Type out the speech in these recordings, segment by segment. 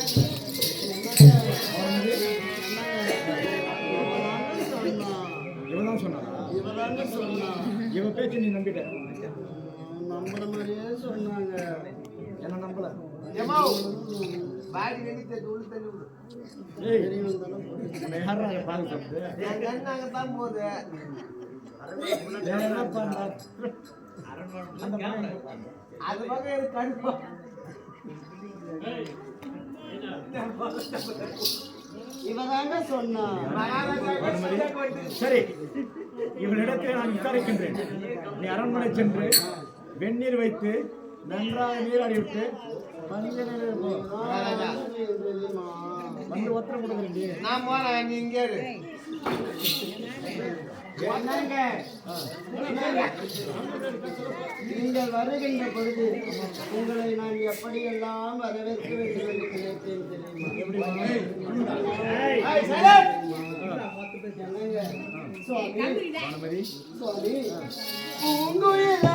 ஆகட்டும் இவன் தான் சொன்னானா இவன் பேச்சு நீ நம்பிட்ட. நம்புற மாதிரியே சொன்னாங்க. என்ன நம்பல? அது பக்கம் கடுப்பா இவதாங்க சொன்னான் சரி இவனிடத்தில் நான் விசாரிக்கின்றேன். நீ அரண்மனை சென்று வெந்நீர் வைத்து நன்றாக நீராடி விட்டு மஞ்சள். வந்து ஒத்தரம் கொடுக்குறேன் நான் போறேன் நீ இங்கே நீங்கள் வருகின்ற பொழுது உங்களை நான் எப்படியெல்லாம் வரவேற்க வேண்டும் என்று நினைத்தேன் தெரியுமா? சுவாமி சுவாமி பூங்குயிலே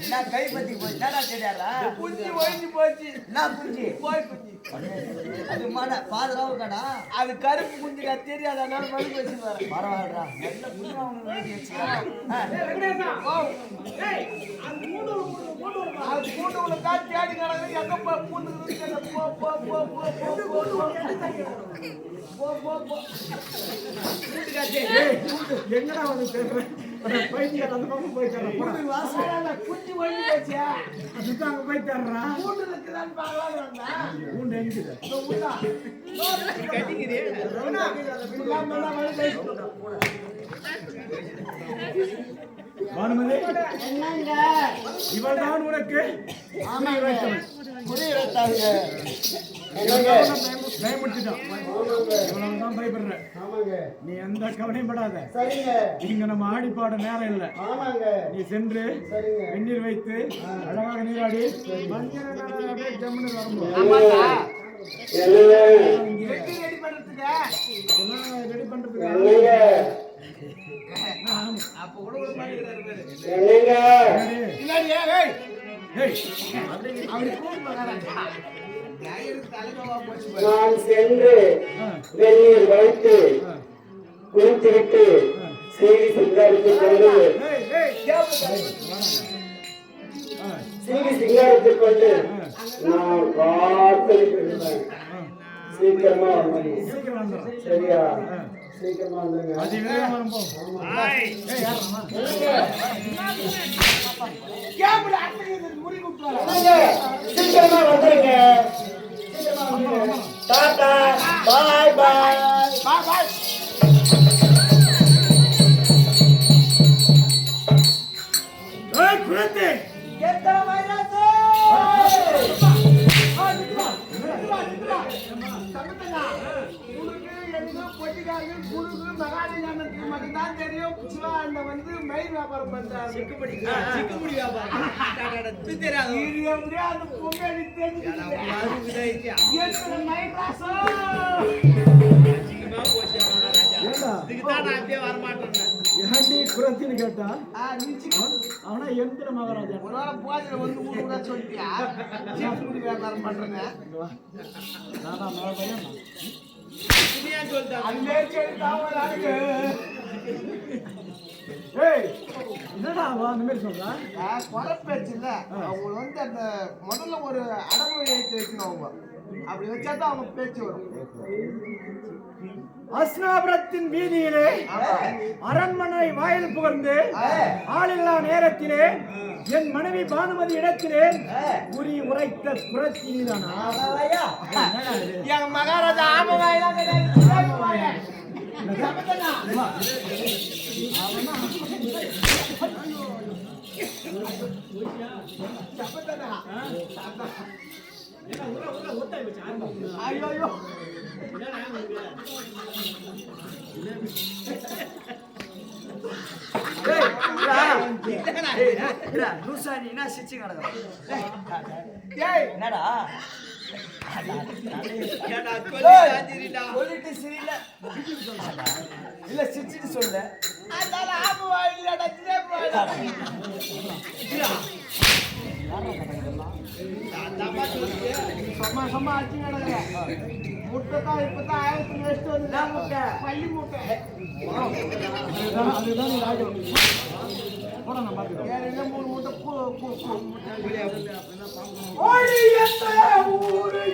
என்ன கைப்பத்தி போச்சு என்ன தெரியாதா குஞ்சு போயிட்டு போச்சு என்ன குஞ்சு போய் குஞ்சு அது மாடா அது கருப்பு குஞ்சுக்கா தெரியாது? அதனால மறு பரவாயில்லடா. நல்ல புண்ணா ஒன்று எழுதி அது கூட்டவுல தேடி கிடக்கு எங்க போ போ போ போ போ என்னடா வந்து பேசுறேன் குஞ்சு ஒழுங்கி போச்சியா அதுதான் உனக்கு புரியுறத்தாங்க பயப்படுறேன் நீ எந்த கவலையும் படாத இங்க நம்ம ஆடி பாட நேரம் இல்ல. நீ சென்று வெந்நீர் வைத்து அழகாக நான் சென்று வெந்நீர் வைத்து குளித்துவிட்டு செய்தி சிங்காரித்துக் கொண்டு செய்தி சிங்காரித்துக் கொண்டு நான் காத்திருக்கிறேன் சீக்கிரமா சரியா? சீக்கிரமா வந்துருங்க அது வேகமா ரொம்ப ஏய் அண்ணா வந்து மயில் வியாபாரம் பண்றாரு. சிக்குமுடி சிக்குமுடி வியாபாரம். தெரியாது இது வந்து அது பொங்கல் தெரிஞ்சு மயில் ராசம் கேட்டா? அவனா எந்திர மகாராஜா. ஒரு நாள் போதில வந்து ஊருக்கு சொல்லிட்டியா? வியாபாரம் பண்றேங்க நானா மழை பையன்? சொல்லிட்டா. அந்த என்னடா அவன் அந்த மாதிரி சொல்றான் ஆ, கொலை பேச்சு இல்ல அவங்க வந்து அந்த முதல்ல ஒரு அடமொழி வைக்கணும் அவங்க. அப்படி வச்சா தான் அவங்க பேச்சு வரும். அஸ்னாபுரத்தின் வீதியிலே அரண்மனை வாயில் புகழ்ந்து ஆளில்லா நேரத்திலே என் மனைவி பானுமதி இடத்திலே குறி உரைத்த புரட்சி நீதானா என்னடா இது? எங்க மகாராஜா ஆம ஐயோ என்ன சிச்சு கிடக்கும் என்னடா சொல்லிட்டு சிரில இல்ல சிரிச்சுட்டு சொல்ல சும்மா சும்மா அடிச்சு நடக்கிறேன் முட்டை தான் இப்பதான் ஆயிரத்தி நெக்ஸ்ட் வந்து முட்டை பள்ளி அதுதான் ஓடி எத்த ஊரு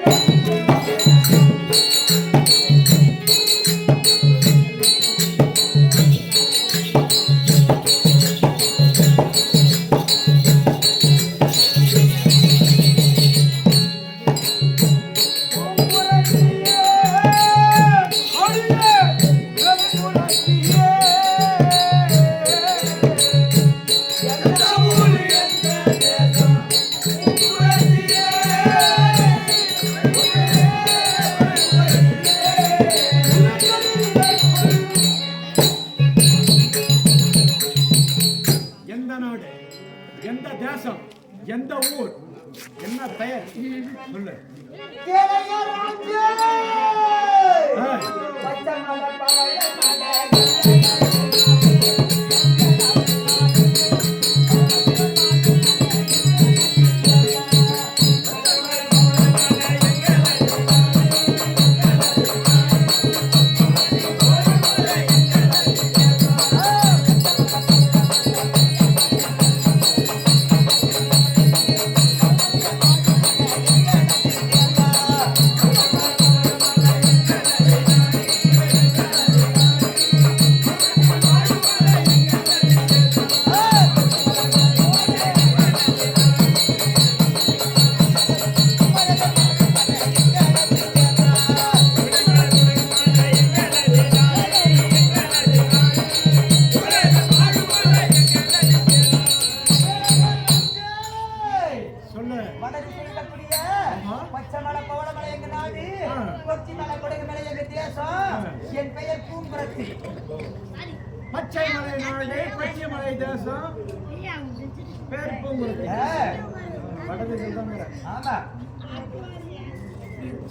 ஆமா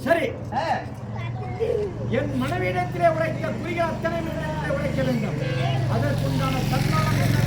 சரி. என் மனைவியிடத்திலே உழைக்க குறிய அத்தனை உழைக்க வேண்டும். அதற்குண்டான சன்மானம் என்ன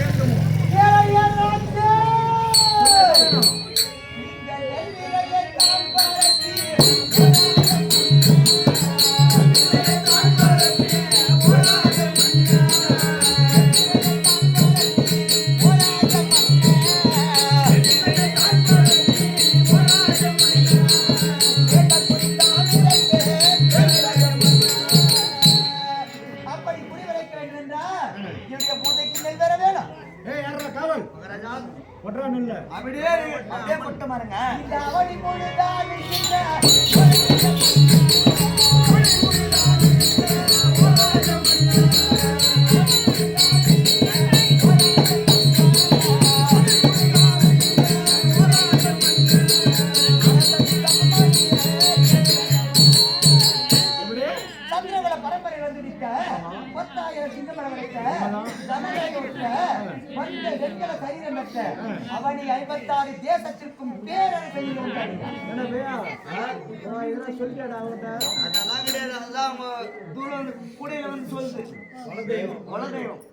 அதெல்லாம் கிடையாது அதுதான் அவங்க தூரம் கூடையில வந்து சொல்லுது.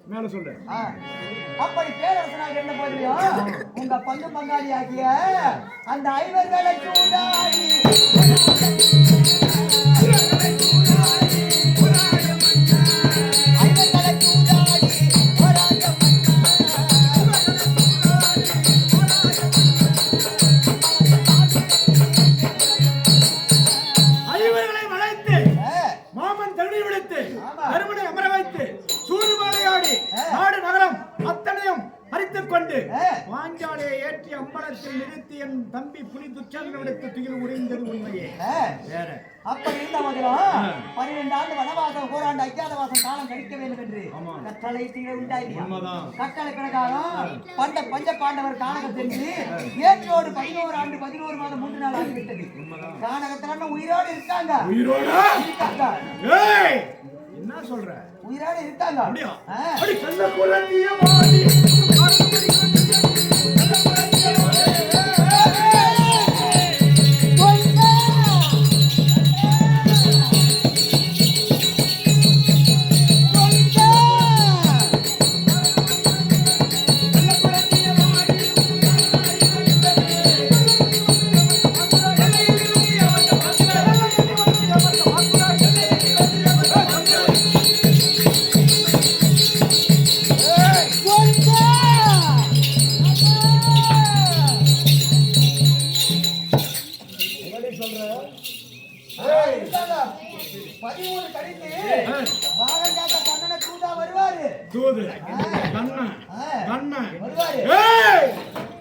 மேல சொல்லு. அப்படி பேரரசனாக இருந்த போதிலும் உங்க பங்கு பங்காளி ஆகிய அந்த சூடாடி ஐவர்களை துச்சங்கனிடத்து துயில் உடைந்தது உண்மையே. அப்படி இருந்த போதிலும் பன்னிரண்டு ஆண்டு வனவாசம் ஓராண்டு அஜாதவாசம் காலம் கழிக்க வேண்டும் என்று. கட்டளை தீர உண்மைதான். கட்டளை பிரகாரம் பண்ட பஞ்ச பாண்டவர் கானகம் சென்று ஏற்றோடு பதினோரு ஆண்டு பதினோரு மாதம் மூன்று நாள் ஆகிவிட்டது. கானகத்துல உயிரோடு இருக்காங்க. உயிரோடா? இருக்காங்க. ஏய்! என்ன சொல்ற? உயிரோடு இருக்காங்க.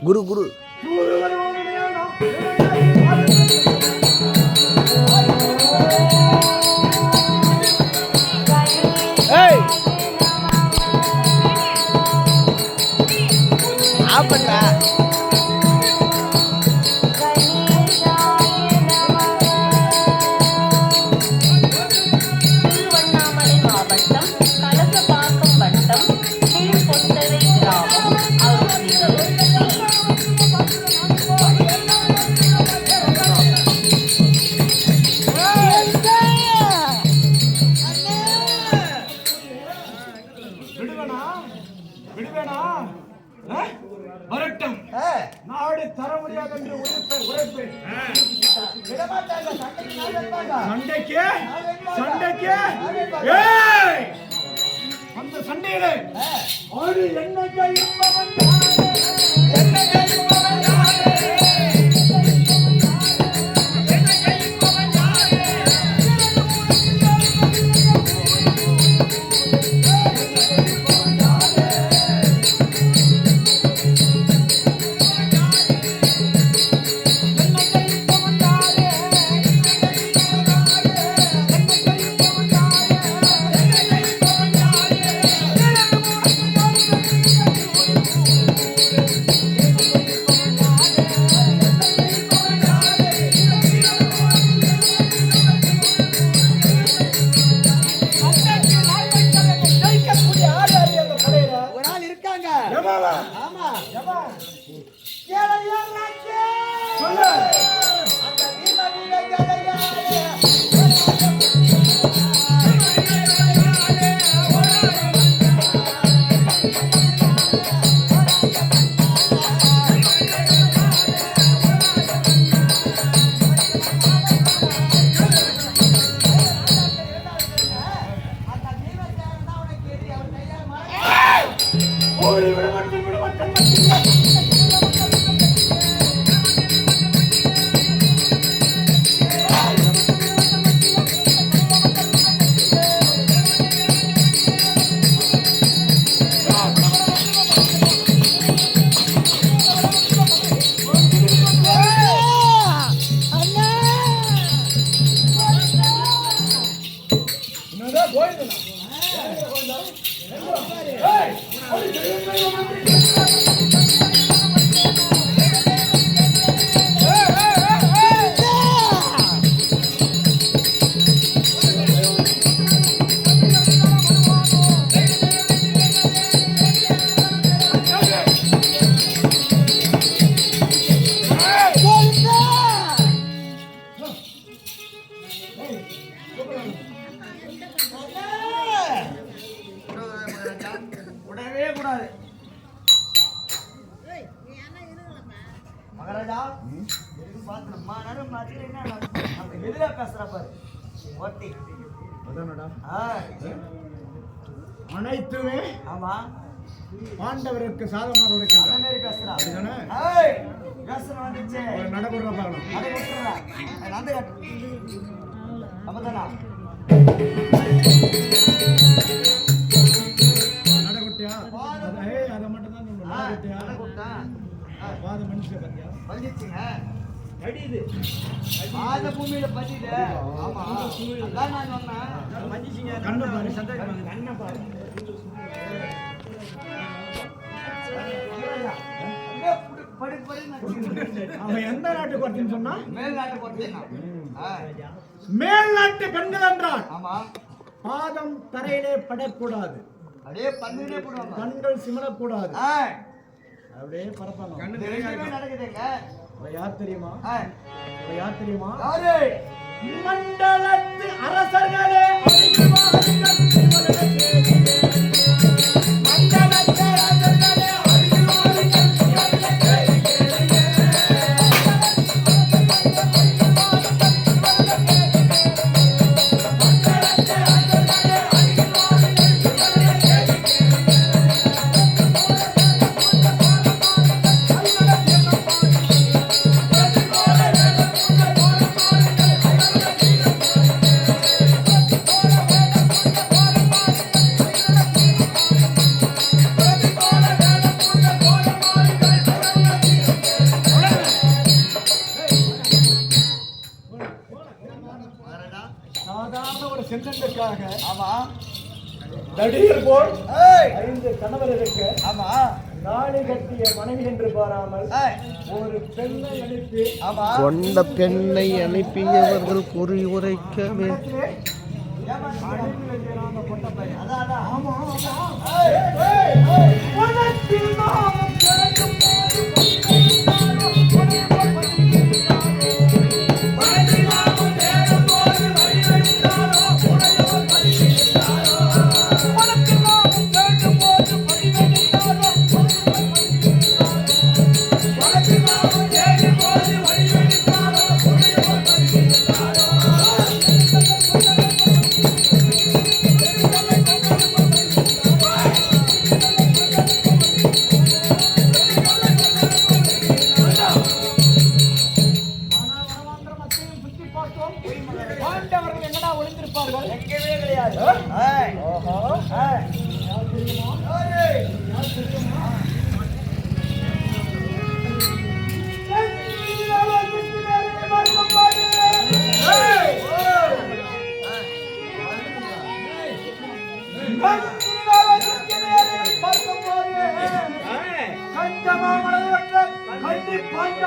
குரு குரு. விடுவேனா? விடுவேனா? வரட்டும். நாடு தர முடியாது என்று உழைப்பேன் உழைப்பேன் விடமாட்டாங்க. சண்டைக்கு சண்டைக்கு? சண்டைக்கு? ஏய்! அந்த சண்டையில ஆடு என்ன கைப்பவன் பாண்டவருக்கு சாதமாக அந்த உரைக்கின்றன மாதிரி பேசுறா அப்படிதானே? ஏய் யோசனை வந்துச்சு. ஒரு நடைமுறை பார்க்கலாம் அதை விட்டுறா நந்த காட்டு அப்பதானா? நடைகுட்டியா? அது- ஏய், அதை மட்டும் தான் சொல்லணும். நடைகுட்டியா? நட கூட்டா வாத மனுஷன் பாத்தியா? ஆத பூமியில பதில. ஆமா. அதான் நான் சொன்னேன். கண்ணை பாரு. சந்தேகம் கண்ணை பாரு. அவன் எந்த சொன்னா? நாட்டு பெண்கள் என்றால் பாதம் தரையிலே படக்கூடாது. அப்படியே போடுவாங்க. கண்கள் சிமலக்கூடாது ஆ, அப்படியே பரப்பாங்க. ரெண்டுமே நடக்குதுங்க. யார் தெரியுமா? யார் தெரியுமா? மண்டலத்து அரசர்களே. செந்தண்டுக்காக ஆமா. நடிகர் போல் ஐந்து கணவர் இருக்க. ஆமா. தாலி கட்டிய மனைவி என்று பாராமல் ஒரு பெண்ணை அனுப்பி ஆமா. கொண்ட பெண்ணை அனுப்பியவர்கள் குறி உரைக்கவே. ஆமா கண்டிப்பாக